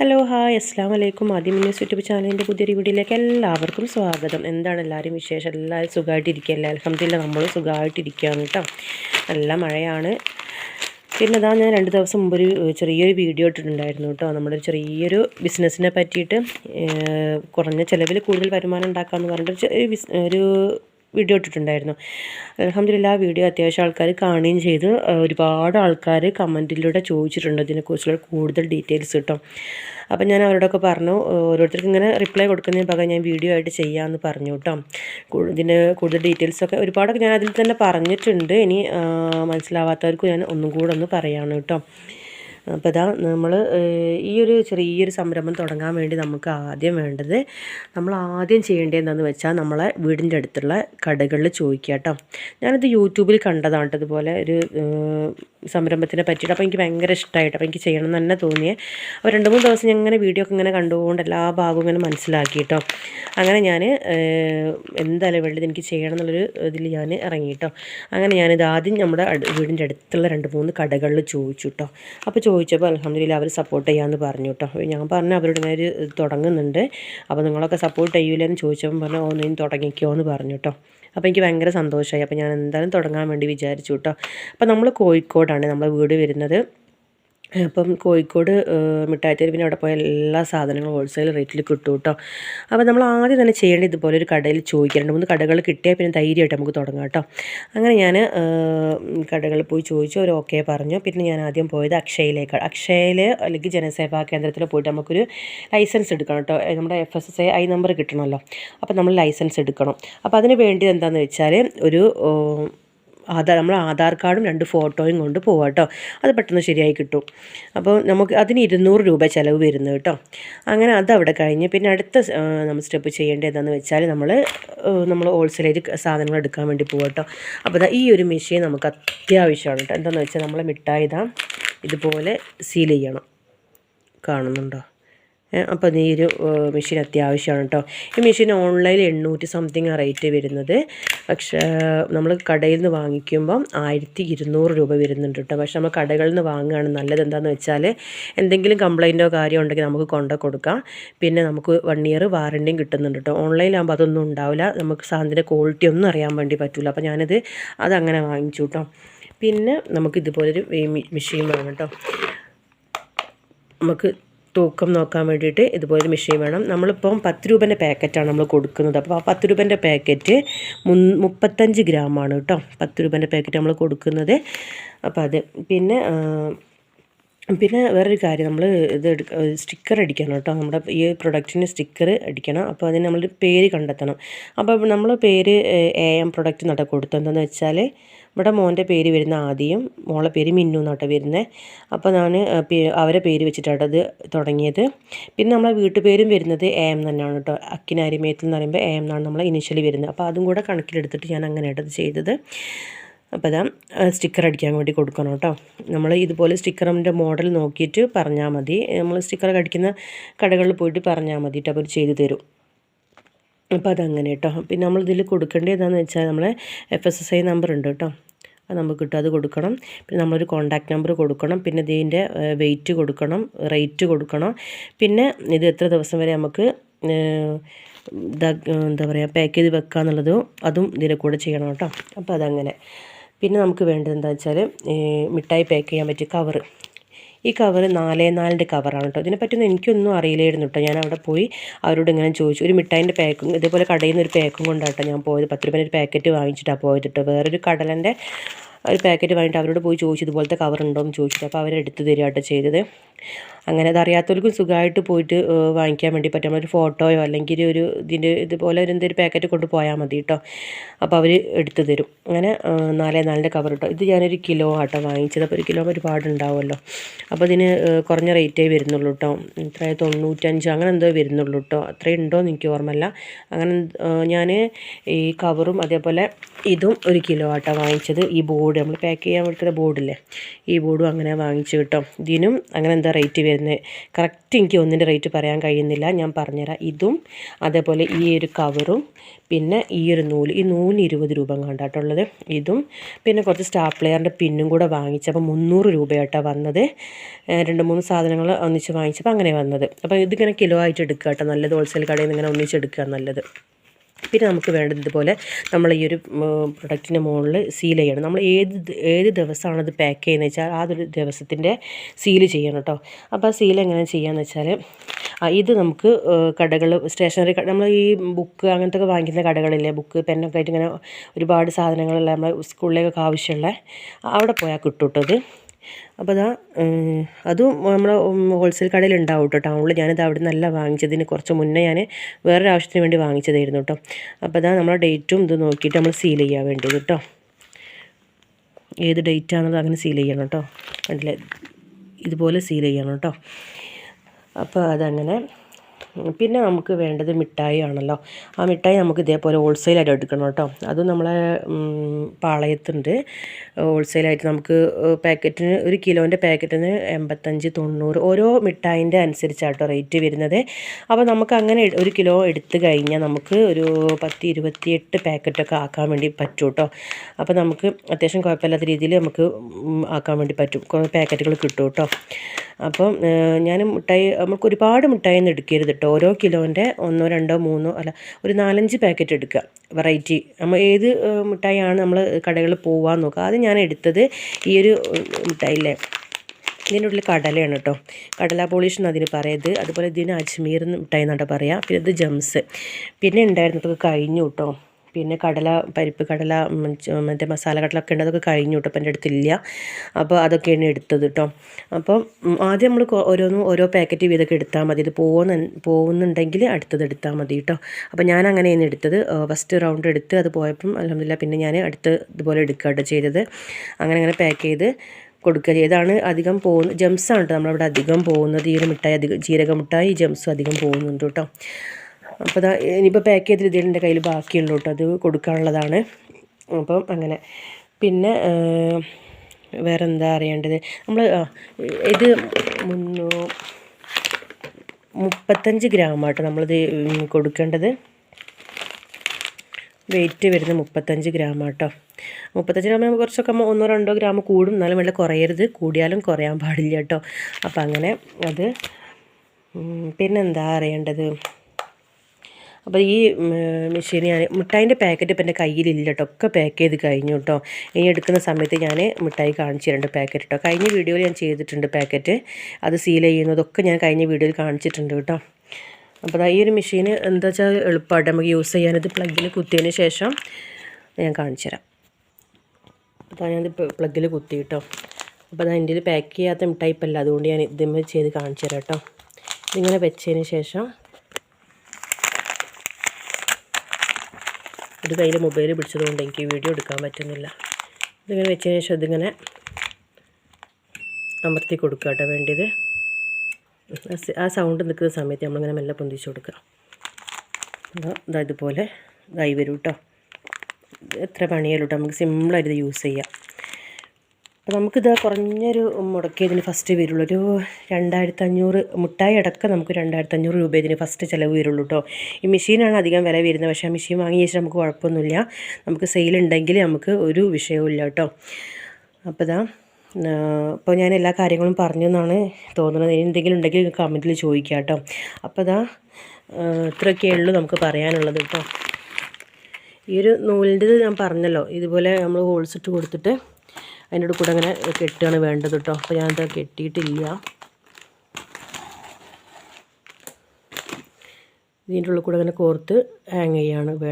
Hello hi അസ്സാം വലൈക്കും ആദ്യം ന്യൂസ് യൂട്യൂബ് ചാനലിന്റെ പുതിയൊരു വീഡിയോയിലേക്ക് എല്ലാവർക്കും സ്വാഗതം. എന്താണ് എല്ലാവരും വിശേഷം? എല്ലാവരും സുഖമായിട്ടിരിക്കുകയല്ലേ? അലഹമ്മദില്ല നമ്മൾ സുഖമായിട്ടിരിക്കുകയാണ് കേട്ടോ നല്ല മഴയാണ്. പിന്നെ അതാ ഞാൻ രണ്ട് ദിവസം മുമ്പ് ഒരു ചെറിയൊരു വീഡിയോ ഇട്ടിട്ടുണ്ടായിരുന്നു കേട്ടോ നമ്മുടെ ഒരു ചെറിയൊരു ബിസിനസ്സിനെ പറ്റിയിട്ട് കുറഞ്ഞ ചിലവിൽ കൂടുതൽ വരുമാനം ഉണ്ടാക്കാമെന്ന് പറഞ്ഞിട്ട് ഒരു ഒരു വീഡിയോ ഇട്ടിട്ടുണ്ടായിരുന്നു. അലഹമ്മദില്ല ആ വീഡിയോ അത്യാവശ്യം ആൾക്കാർ കാണുകയും ചെയ്ത്. ഒരുപാട് ആൾക്കാർ കമന്റിലൂടെ ചോദിച്ചിട്ടുണ്ട് ഇതിനെക്കുറിച്ചുള്ള കൂടുതൽ ഡീറ്റെയിൽസ് കിട്ടും. അപ്പം ഞാൻ അവരോടൊക്കെ പറഞ്ഞു ഓരോരുത്തർക്കും ഇങ്ങനെ റിപ്ലൈ കൊടുക്കുന്നതിന് പകരം ഞാൻ വീഡിയോ ആയിട്ട് ചെയ്യാമെന്ന് പറഞ്ഞു കേട്ടോ. ഇതിന്റെ കൂടുതൽ ഡീറ്റെയിൽസൊക്കെ ഒരുപാടൊക്കെ ഞാൻ അതിൽ തന്നെ പറഞ്ഞിട്ടുണ്ട്. ഇനി മനസ്സിലാവാത്തവർക്ക് ഞാൻ ഒന്നും കൂടെ ഒന്ന് പറയാണ് കേട്ടോ. അപ്പോൾ ഇതാ നമ്മൾ ഈ ഒരു ചെറിയൊരു സംരംഭം തുടങ്ങാൻ വേണ്ടി നമുക്ക് ആദ്യം വേണ്ടത് നമ്മൾ ആദ്യം ചെയ്യേണ്ടത് വെച്ചാൽ നമ്മളെ വീടിന്റെ അടുത്തുള്ള കടകളിൽ ചോദിക്കുക കേട്ടോ ഞാനിത് യൂട്യൂബിൽ കണ്ടതാണ് ഇതുപോലെ ഒരു സംരംഭത്തിനെ പറ്റിയിട്ട്. അപ്പോൾ എനിക്ക് ഭയങ്കര ഇഷ്ടമായിട്ട് അപ്പോൾ എനിക്ക് ചെയ്യണം എന്ന് തന്നെ തോന്നിയേ. അപ്പോൾ രണ്ട് മൂന്ന് ദിവസം ഞാൻ ഇങ്ങനെ വീഡിയോ ഒക്കെ ഇങ്ങനെ കണ്ടുകൊണ്ട് എല്ലാ ഭാഗവും ഇങ്ങനെ മനസ്സിലാക്കി കേട്ടോ അങ്ങനെ ഞാൻ എന്തായാലും വേണ്ടത് എനിക്ക് ചെയ്യണം എന്നുള്ളൊരു ഇതിൽ ഞാൻ ഇറങ്ങി കേട്ടോ അങ്ങനെ ഞാനിത് ആദ്യം നമ്മുടെ വീടിന്റെ അടുത്തുള്ള രണ്ട് മൂന്ന് കടകളിൽ ചോദിച്ചു കേട്ടോ അപ്പോൾ ചോദിച്ചപ്പോൾ അലഹമ്മദില്ല അവർ സപ്പോർട്ട് ചെയ്യാമെന്ന് പറഞ്ഞു കേട്ടോ ഞാൻ പറഞ്ഞു അവരുടെ ഒരു തുടങ്ങുന്നുണ്ട്. അപ്പോൾ നിങ്ങളൊക്കെ സപ്പോർട്ട് ചെയ്യൂലെന്ന് ചോദിച്ചപ്പോൾ പറഞ്ഞു നീ തുടങ്ങിക്കോ എന്ന് പറഞ്ഞു കേട്ടോ അപ്പോൾ എനിക്ക് ഭയങ്കര സന്തോഷമായി അപ്പോൾ ഞാൻ എന്തായാലും തുടങ്ങാൻ വേണ്ടി വിചാരിച്ചു കേട്ടോ അപ്പോൾ നമ്മൾ കോഴിക്കോടാണ് നമ്മുടെ വീട് വരുന്നത്. അപ്പം കോഴിക്കോട് ഏഹ്, മിഠായി തെരുവിന് അവിടെ പോയ എല്ലാ സാധനങ്ങളും ഹോൾസെയിൽ റേറ്റിൽ കിട്ടും കേട്ടോ അപ്പോൾ നമ്മൾ ആദ്യം തന്നെ ചെയ്യേണ്ടത് ഇതുപോലെ ഒരു കടയിൽ ചോദിക്കുക. രണ്ട് മൂന്ന് കടകൾ കിട്ടിയാൽ പിന്നെ ധൈര്യമായിട്ട് നമുക്ക് തുടങ്ങാം കേട്ടോ അങ്ങനെ ഞാൻ കടകളിൽ പോയി ചോദിച്ചു. അവർ ഓക്കെ പറഞ്ഞു. പിന്നെ ഞാൻ ആദ്യം പോയത് അക്ഷയയിലേക്കാണ് അക്ഷയയിൽ അല്ലെങ്കിൽ ജനസേവാ കേന്ദ്രത്തിൽ പോയിട്ട് നമുക്കൊരു ലൈസൻസ് എടുക്കണം കേട്ടോ നമ്മുടെ F S S A I number കിട്ടണമല്ലോ. അപ്പോൾ നമ്മൾ ലൈസൻസ് എടുക്കണം. അപ്പോൾ അതിന് വേണ്ടി എന്താണെന്ന് വെച്ചാൽ ഒരു ആധാർ നമ്മൾ ആധാർ കാർഡും രണ്ട് ഫോട്ടോയും കൊണ്ട് പോവാം കേട്ടോ അത് പെട്ടെന്ന് ശരിയായി കിട്ടും. അപ്പോൾ നമുക്ക് അതിന് ഇരുന്നൂറ് രൂപ ചിലവ് വരുന്നു കേട്ടോ അങ്ങനെ അതവിടെ കഴിഞ്ഞ് പിന്നെ അടുത്ത നമ്മൾ സ്റ്റെപ്പ് ചെയ്യേണ്ടത് എന്താണെന്ന് വെച്ചാൽ നമ്മൾ നമ്മൾ ഹോൾസെയിൽ സാധനങ്ങൾ എടുക്കാൻ വേണ്ടി പോവാം കേട്ടോ അപ്പോൾ ഈ ഒരു മെഷീൻ നമുക്ക് അത്യാവശ്യമാണ് കേട്ടോ എന്താണെന്ന് വെച്ചാൽ നമ്മളെ മിഠായി ഇതാ ഇതുപോലെ സീൽ ചെയ്യണം. കാണുന്നുണ്ടോ? അപ്പോൾ ഈ ഒരു മെഷീൻ അത്യാവശ്യമാണ് കേട്ടോ ഈ മെഷീൻ ഓൺലൈനിൽ എണ്ണൂറ്റി സംതിങ് റേറ്റ് വരുന്നത്. പക്ഷേ നമ്മൾ കടയിൽ നിന്ന് വാങ്ങിക്കുമ്പം ആയിരത്തി ഇരുന്നൂറ് രൂപ വരുന്നുണ്ട് കേട്ടോ പക്ഷെ നമ്മൾ കടകളിൽ നിന്ന് വാങ്ങുകയാണ് നല്ലത് എന്താണെന്ന് വെച്ചാൽ എന്തെങ്കിലും കംപ്ലൈന്റോ കാര്യം ഉണ്ടെങ്കിൽ നമുക്ക് കൊണ്ടു കൊടുക്കാം. പിന്നെ നമുക്ക് വൺ ഇയർ വാറണ്ടിയും കിട്ടുന്നുണ്ട് കേട്ടോ ഓൺലൈനിലാകുമ്പോൾ അതൊന്നും ഉണ്ടാവില്ല. നമുക്ക് സാധനത്തിന്റെ ക്വാളിറ്റി ഒന്നും അറിയാൻ വേണ്ടി പറ്റില്ല അപ്പോൾ ഞാനിത് അതങ്ങനെ വാങ്ങിച്ചു കേട്ടോ പിന്നെ നമുക്ക് ഇതുപോലൊരു മെഷീൻ വേണം കേട്ടോ നമുക്ക് തൂക്കം നോക്കാൻ വേണ്ടിയിട്ട് ഇതുപോലെ മെഷീൻ വേണം. നമ്മളിപ്പം പത്ത് രൂപേന്റെ പാക്കറ്റാണ് നമ്മൾ കൊടുക്കുന്നത്. അപ്പോൾ ആ പത്ത് രൂപേന്റെ പാക്കറ്റ് മുൻ മുപ്പത്തഞ്ച് ഗ്രാമാണ് കേട്ടോ. പത്ത് രൂപേന്റെ പാക്കറ്റ് നമ്മൾ കൊടുക്കുന്നത്. അപ്പോൾ അത് പിന്നെ പിന്നെ വേറൊരു കാര്യം. നമ്മൾ ഇത് സ്റ്റിക്കർ അടിക്കണം കേട്ടോ. നമ്മുടെ ഈ പ്രൊഡക്റ്റിന് സ്റ്റിക്കർ അടിക്കണം. അപ്പോൾ അതിന് നമ്മൾ പേര് കണ്ടെത്തണം. അപ്പോൾ നമ്മൾ പേര് എ എം പ്രൊഡക്റ്റ് നട്ട കൊടുത്തെന്താണെന്ന് വെച്ചാൽ ഇവിടെ മോന്റെ പേര് വരുന്ന ആദ്യം മോളെ പേര് മിന്നു എന്നാട്ടോ വരുന്നത് അപ്പോൾ ഞാൻ അവരെ പേര് വെച്ചിട്ടാണ് അത് തുടങ്ങിയത്. പിന്നെ നമ്മളെ വീട്ടുപേരും വരുന്നത് എ എം തന്നെയാണ് കേട്ടോ. അക്കിനാരിമേത്തിൽ എന്ന് പറയുമ്പോൾ എ എം എന്നാണ് നമ്മളെ ഇനിഷ്യലി വരുന്നത്. അപ്പോൾ അതും കൂടെ കണക്കിലെടുത്തിട്ട് ഞാൻ അങ്ങനെയായിട്ട് അത് ചെയ്തത്. അപ്പോൾ അതാ സ്റ്റിക്കർ അടിക്കാൻ വേണ്ടി കൊടുക്കണം കേട്ടോ. നമ്മൾ ഇതുപോലെ സ്റ്റിക്കറിന്റെ മോഡൽ നോക്കിയിട്ട് പറഞ്ഞാൽ മതി. നമ്മൾ സ്റ്റിക്കർ അടിക്കുന്ന കടകളിൽ പോയിട്ട് പറഞ്ഞാൽ മതി കേട്ടോ. അവർ ചെയ്തു തരും. അപ്പോൾ അതങ്ങനെ കേട്ടോ പിന്നെ നമ്മൾ ഇതിൽ കൊടുക്കേണ്ടത് എന്താണെന്ന് വെച്ചാൽ നമ്മളെ F S S I number ഉണ്ട് കേട്ടോ അത് നമുക്ക് കിട്ടും. അത് കൊടുക്കണം. പിന്നെ നമ്മളൊരു കോൺടാക്റ്റ് നമ്പർ കൊടുക്കണം. പിന്നെ ഇതിന്റെ വെയിറ്റ് കൊടുക്കണം. റേറ്റ് കൊടുക്കണം. പിന്നെ ഇത് എത്ര ദിവസം വരെ നമുക്ക് എന്താ പറയുക പാക്ക് ചെയ്ത് വെക്കുക എന്നുള്ളതും അതും ഇതിന്റെ കൂടെ ചെയ്യണം കേട്ടോ അപ്പോൾ അതങ്ങനെ. പിന്നെ നമുക്ക് വേണ്ടത് എന്താ വെച്ചാൽ മിഠായി പാക്ക് ചെയ്യാൻ പറ്റിയ കവറ് ഈ കവർ നാലേ നാലിന്റെ കവറാണ് കേട്ടോ ഇതിനെപ്പറ്റിയൊന്നും എനിക്കൊന്നും അറിയില്ലായിരുന്നു കേട്ടോ ഞാൻ അവിടെ പോയി അവരോട് ഇങ്ങനെ ചോദിച്ചു. ഒരു മിഠായിന്റെ പാക്കും ഇതേപോലെ കടയിൽ നിന്ന് ഒരു പാക്കും കൊണ്ടാട്ടോ ഞാൻ പോയത്. പത്ത് രൂപേന്റെ ഒരു പാക്കറ്റ് വാങ്ങിച്ചിട്ടാണ് പോയത് കേട്ടോ വേറൊരു കടലന്റെ ഒരു പാക്കറ്റ് വാങ്ങിയിട്ട് അവരോട് പോയി ചോദിച്ചു ഇതുപോലത്തെ കവർ ഉണ്ടോ എന്ന് ചോദിച്ചിട്ട്. അപ്പോൾ അവരെടുത്ത് തരികയാട്ടോ ചെയ്തത്. അങ്ങനെ അതറിയാത്തവർക്കും സുഖമായിട്ട് പോയിട്ട് വാങ്ങിക്കാൻ വേണ്ടി പറ്റും. ഒരു ഫോട്ടോയോ അല്ലെങ്കിൽ ഒരു ഇതിന്റെ ഇതുപോലെ ഒരു എന്തൊരു പാക്കറ്റ് കൊണ്ട് പോയാൽ മതി കേട്ടോ അപ്പോൾ അവർ എടുത്തു തരും. അങ്ങനെ നാലേ നാലിന്റെ കവർ കേട്ടോ ഇത് ഞാനൊരു കിലോ ആട്ടോ വാങ്ങിച്ചത്. അപ്പോൾ ഒരു കിലോ ഒരുപാട് ഉണ്ടാവുമല്ലോ. അപ്പോൾ ഇതിന് കുറഞ്ഞ റേറ്റേ വരുന്നുള്ളൂ കേട്ടോ ഇത്ര തൊണ്ണൂറ്റഞ്ച് അങ്ങനെ എന്തോ വരുന്നുള്ളൂ കേട്ടോ അത്രയും ഉണ്ടോ എന്ന് എനിക്ക് ഓർമ്മയില്ല. അങ്ങനെ ഞാൻ ഈ കവറും അതേപോലെ ഇതും ഒരു കിലോ ആട്ടോ വാങ്ങിച്ചത്. ഈ ബോർഡ് നമ്മൾ പാക്ക് ചെയ്യാൻ വെക്കുന്ന ബോർഡില്ലേ ഈ ബോർഡും അങ്ങനെ വാങ്ങിച്ചു കേട്ടോ ഇതിനും അങ്ങനെ എന്താ റേറ്റ് വരുന്നത്. കറക്റ്റ് എനിക്ക് ഒന്നിന്റെ റേറ്റ് പറയാൻ കഴിയുന്നില്ല. ഞാൻ പറഞ്ഞുതരാം. ഇതും അതേപോലെ ഈ ഒരു കവറും പിന്നെ ഈ ഒരു നൂൽ ഈ നൂൽ ഇരുപത് രൂപ കണ്ടാട്ടുള്ളത് ഇതും പിന്നെ കുറച്ച് സ്റ്റാപ്ലെയറിന്റെ പിന്നും കൂടെ വാങ്ങിച്ചപ്പോൾ മുന്നൂറ് രൂപയായിട്ടാണ് വന്നത്. രണ്ട് മൂന്ന് സാധനങ്ങൾ ഒന്നിച്ച് വാങ്ങിച്ചപ്പോൾ അങ്ങനെ വന്നത്. അപ്പോൾ ഇതിങ്ങനെ കിലോ ആയിട്ട് എടുക്കുക കേട്ടോ നല്ലത് ഹോൾസെയിൽ കടയിൽ നിന്ന് ഇങ്ങനെ ഒന്നിച്ചെടുക്കുക നല്ലത്. പിന്നെ നമുക്ക് വേണ്ടത് ഇതുപോലെ നമ്മൾ ഈ ഒരു പ്രൊഡക്റ്റിന്റെ മുകളിൽ സീൽ ചെയ്യണം. നമ്മൾ ഏത് ഏത് ദിവസമാണ് അത് പാക്ക് ചെയ്യുന്നത് വെച്ചാൽ ആ ഒരു ദിവസത്തിന്റെ സീൽ ചെയ്യണം കേട്ടോ. അപ്പോൾ ആ സീൽ എങ്ങനെ ചെയ്യാന്ന് വെച്ചാൽ ഇത് നമുക്ക് കടകൾ സ്റ്റേഷനറി നമ്മൾ ഈ ബുക്ക് അങ്ങനത്തെ ഒക്കെ വാങ്ങിക്കുന്ന കടകളില്ലേ ബുക്ക് പെന്നൊക്കെ ആയിട്ട് ഇങ്ങനെ ഒരുപാട് സാധനങ്ങളെല്ലാം നമ്മൾ സ്കൂളിലേക്കൊക്കെ ആവശ്യമുള്ള അവിടെ പോയാൽ കിട്ടും കേട്ടോ ഇത്. അപ്പോൾ അതാ അതും നമ്മൾ ഹോൾസെയിൽ കടയിൽ ഉണ്ടാവും കേട്ടോ ടൗണിൽ ഞാനിത് അവിടെ നിന്നല്ല വാങ്ങിച്ചതിന് കുറച്ച് മുന്നേ ഞാൻ വേറൊരു ആവശ്യത്തിന് വേണ്ടി വാങ്ങിച്ചതായിരുന്നു കേട്ടോ അപ്പോൾ അതാ നമ്മളെ ഡേറ്റും ഇത് നോക്കിയിട്ട് നമ്മൾ സീൽ ചെയ്യാൻ വേണ്ടിയത് കേട്ടോ ഏത് ഡേറ്റ് ആണത് അങ്ങനെ സീൽ ചെയ്യണം കേട്ടോ കണ്ടില്ലേ? ഇതുപോലെ സീൽ ചെയ്യണം കേട്ടോ അപ്പോൾ അതങ്ങനെ പിന്നെ നമുക്ക് വേണ്ടത് മിഠായി ആണല്ലോ ആ മിഠായി നമുക്ക് ഇതേപോലെ ഹോൾസെയിലായിട്ട് എടുക്കണം കേട്ടോ. അതും നമ്മളെ പാളയത്തുണ്ട്. ഹോൾസെയിലായിട്ട് നമുക്ക് പാക്കറ്റിന് ഒരു കിലോന്റെ പാക്കറ്റിന് എൺപത്തഞ്ച് തൊണ്ണൂറ് ഓരോ മിഠായിന്റെ അനുസരിച്ചാട്ടോ റേറ്റ് വരുന്നത്. അപ്പോൾ നമുക്ക് അങ്ങനെ ഒരു കിലോ എടുത്തു കഴിഞ്ഞാൽ നമുക്ക് ഒരു പത്ത് ഇരുപത്തിയെട്ട് പാക്കറ്റൊക്കെ ആക്കാൻ വേണ്ടി പറ്റും കേട്ടോ. അപ്പോൾ നമുക്ക് അത്യാവശ്യം കുഴപ്പമില്ലാത്ത രീതിയിൽ നമുക്ക് ആക്കാൻ വേണ്ടി പറ്റും. കുറേ പാക്കറ്റുകൾ കിട്ടും കേട്ടോ. അപ്പം ഞാൻ മിഠായി നമുക്ക് ഒരുപാട് മിഠായി ഒന്നും എടുക്കരുത് കേട്ടോ ഓരോ കിലോന്റെ ഒന്നോ രണ്ടോ മൂന്നോ അല്ല ഒരു നാലഞ്ച് പാക്കറ്റ് എടുക്കുക. വെറൈറ്റി. നമ്മൾ ഏത് മിഠായിയാണ് നമ്മൾ കടകളിൽ പോകാൻ നോക്കുക? അത് ഞാൻ എടുത്തത് ഈ ഒരു മിഠായില്ലേ? ഇതിന്റെ ഉള്ളിൽ കടലയാണ് കേട്ടോ. കടല പോളിഷ് എന്ന് അതിന് പറയത്. അതുപോലെ ഇതിന് അജ്മീർ മിഠായി എന്നാട്ടോ പറയുക പിന്നെ ഇത് ജംസ്. പിന്നെ ഉണ്ടായിരുന്നു കഴിഞ്ഞു കേട്ടോ. പിന്നെ കടല പരിപ്പ് കടല മറ്റേ മസാല കടലൊക്കെ ഉണ്ട്. അതൊക്കെ കഴിഞ്ഞു കേട്ടോ. അപ്പം എന്റെ അടുത്തില്ല. അപ്പോൾ അതൊക്കെയാണ് എടുത്തത് കേട്ടോ. അപ്പോൾ ആദ്യം നമ്മൾ ഓരോന്നും ഓരോ പാക്കറ്റ് വീതൊക്കെ എടുത്താൽ മതി. ഇത് പോകുന്ന പോകുന്നുണ്ടെങ്കിൽ അടുത്തത് എടുത്താൽ മതി കേട്ടോ. അപ്പോൾ ഞാൻ അങ്ങനെയാണ് എടുത്തത്. ഫസ്റ്റ് റൗണ്ട് എടുത്ത് അത് പോയപ്പം അലഹമില്ല പിന്നെ ഞാൻ അടുത്ത് ഇതുപോലെ എടുക്കുക കേട്ടോ ചെയ്തത്. അങ്ങനെ അങ്ങനെ പാക്ക് ചെയ്ത് കൊടുക്കുക ഇതാണ് അധികം പോകുന്നത് ജംസാണ് കേട്ടോ. നമ്മളവിടെ അധികം പോകുന്നത്. ഈ ഒരു മിഠായി അധികം ജീരക മിഠായി ജംസും അധികം പോകുന്നുണ്ട് കേട്ടോ. അപ്പോൾ അതാ ഇനിയിപ്പോൾ പാക്ക് ചെയ്ത് രീതിയിൽ എന്റെ കയ്യിൽ ബാക്കിയുള്ളൂ കേട്ടോ അത് കൊടുക്കാനുള്ളതാണ്. അപ്പം അങ്ങനെ. പിന്നെ വേറെ എന്താ അറിയേണ്ടത്? നമ്മൾ ഇത് മുന്നൂ മുപ്പത്തഞ്ച് ഗ്രാമാട്ടോ നമ്മളിത് കൊടുക്കേണ്ടത്. വെയിറ്റ് വരുന്നത് മുപ്പത്തഞ്ച് ഗ്രാമാട്ടോ മുപ്പത്തഞ്ച് ഗ്രാം ആകുമ്പോൾ കുറച്ചൊക്കെ ഒന്നോ രണ്ടോ ഗ്രാം കൂടും. എന്നാലും വെള്ളം കുറയരുത്. കൂടിയാലും കുറയാൻ പാടില്ല കേട്ടോ അപ്പം അങ്ങനെ അത് പിന്നെന്താ അറിയേണ്ടത്? അപ്പോൾ ഈ മെഷീൻ ഞാൻ മിഠായിന്റെ പാക്കറ്റ് ഇപ്പം എന്റെ കയ്യിലില്ല കേട്ടോ ഒക്കെ പാക്ക് ചെയ്ത് കഴിഞ്ഞു കേട്ടോ ഇനി എടുക്കുന്ന സമയത്ത് ഞാൻ മിഠായി കാണിച്ചു തരുന്നുണ്ട് പാക്കറ്റ് കേട്ടോ കഴിഞ്ഞ വീഡിയോയിൽ ഞാൻ ചെയ്തിട്ടുണ്ട് പാക്കറ്റ് അത് സീൽ ചെയ്യുന്നതൊക്കെ ഞാൻ കഴിഞ്ഞ വീഡിയോയിൽ കാണിച്ചിട്ടുണ്ട് കേട്ടോ അപ്പോൾ ഈ ഒരു മെഷീൻ എന്താ വെച്ചാൽ എളുപ്പമായിട്ട് നമുക്ക് യൂസ് ചെയ്യാനത് പ്ലഗിൽ കുത്തിയതിന് ശേഷം ഞാൻ കാണിച്ചു തരാം. അപ്പോൾ ഞാനത് പ്ലഗിൽ കുത്തി കേട്ടോ അപ്പോൾ അത് എന്റെ പാക്ക് ചെയ്യാത്ത മിഠായി ഇപ്പം അതുകൊണ്ട് ഞാൻ ഇതിന് ചെയ്ത് കാണിച്ചു തരാം കേട്ടോ ഇതിങ്ങനെ വെച്ചതിന് ശേഷം ഒരു കയ്യിൽ മൊബൈൽ പിടിച്ചതുകൊണ്ട് എനിക്ക് വീഡിയോ എടുക്കാൻ പറ്റുന്നില്ല. ഇതിങ്ങനെ വെച്ചതിന് ശേഷം ഇതിങ്ങനെ അമർത്തി കൊടുക്കുക കേട്ടോ. വേണ്ടിയത് ആ സൗണ്ട് നിൽക്കുന്ന സമയത്ത് നമ്മളിങ്ങനെ മെല്ലെ പൊന്തിച്ച് കൊടുക്കുക. അപ്പോൾ ഇതാ ഇതുപോലെ ഇതായി വരും കേട്ടോ. എത്ര പണിയാലും കേട്ടോ നമുക്ക് സിമ്പിളായിട്ട് യൂസ് ചെയ്യാം. അപ്പോൾ നമുക്കിത് കുറഞ്ഞൊരു മുടക്കിയതിന് ഫസ്റ്റ് വരുള്ളൂ. ഒരു രണ്ടായിരത്തി അഞ്ഞൂറ് മുട്ടായി അടക്കം നമുക്ക് രണ്ടായിരത്തി അഞ്ഞൂറ് രൂപ ഇതിന് ഫസ്റ്റ് ചിലവ് വരുള്ളൂ കേട്ടോ ഈ മെഷീനാണ് അധികം വില വരുന്നത്. പക്ഷേ ആ മെഷീൻ വാങ്ങിയ ശേഷം നമുക്ക് കുഴപ്പമൊന്നുമില്ല. നമുക്ക് സെയിൽ ഉണ്ടെങ്കിൽ നമുക്ക് ഒരു വിഷയവും ഇല്ല കേട്ടോ അപ്പോൾ ഇതാ അപ്പോൾ ഞാൻ എല്ലാ കാര്യങ്ങളും പറഞ്ഞു എന്നാണ് തോന്നുന്നത്. ഇനി എന്തെങ്കിലും ഉണ്ടെങ്കിൽ കമന്റിൽ ചോദിക്കാം കേട്ടോ അപ്പോൾ ഇതാ ഇത്രയൊക്കെയുള്ളൂ നമുക്ക് പറയാനുള്ളത് കേട്ടോ ഈ ഒരു നൂലിന്റെ ഞാൻ പറഞ്ഞല്ലോ. ഇതുപോലെ നമ്മൾ ഹോൾസ് ഇട്ട് കൊടുത്തിട്ട് അതിന്റെ കൂടെ അങ്ങനെ കെട്ടുകയാണ് വേണ്ടത് കേട്ടോ. അപ്പോൾ ഞാനത് കെട്ടിയിട്ടില്ല. ഇതിന്റെ ഉള്ളിൽ കൂടെ അങ്ങനെ കോർത്ത് ഹാങ് ചെയ്യാണ് വേ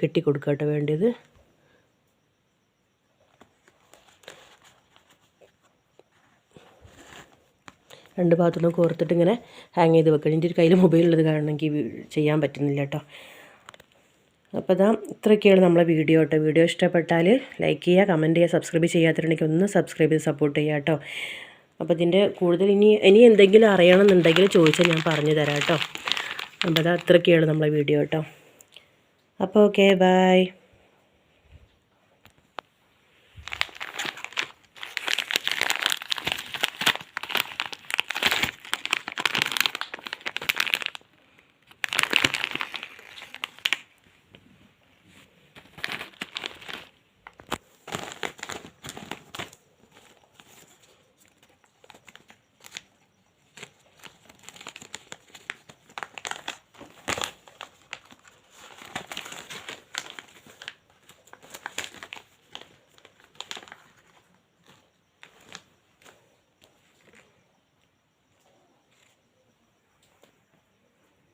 കെട്ടി കൊടുക്കുക കേട്ടോ വേണ്ടത്. രണ്ട് ഭാഗത്തുനിന്ന് കോർത്തിട്ട് ഇങ്ങനെ ഹാങ് ചെയ്ത് വെക്കണം. എന്റെ ഒരു കയ്യിൽ മൊബൈലുള്ളത് കാരണം എനിക്ക് ചെയ്യാൻ പറ്റുന്നില്ല കേട്ടോ. അപ്പോൾ ഇതാ ഇത്രയൊക്കെയാണ് നമ്മളെ വീഡിയോ കേട്ടോ. വീഡിയോ ഇഷ്ടപ്പെട്ടാൽ ലൈക്ക് ചെയ്യുക കമന്റ് ചെയ്യുക സബ്സ്ക്രൈബ് ചെയ്യാത്തിട്ടുണ്ടെങ്കിൽ ഒന്ന് സബ്സ്ക്രൈബ് ചെയ്ത് സപ്പോർട്ട് ചെയ്യുക കേട്ടോ. അപ്പോൾ ഇതിന്റെ കൂടുതൽ ഇനി ഇനി എന്തെങ്കിലും അറിയണമെന്നുണ്ടെങ്കിൽ ചോദിച്ചാൽ ഞാൻ പറഞ്ഞു തരാം കേട്ടോ. അപ്പോൾ അതാ അത്രയൊക്കെയാണ് നമ്മളെ വീഡിയോ കേട്ടോ. അപ്പോൾ ഓക്കെ ബായ്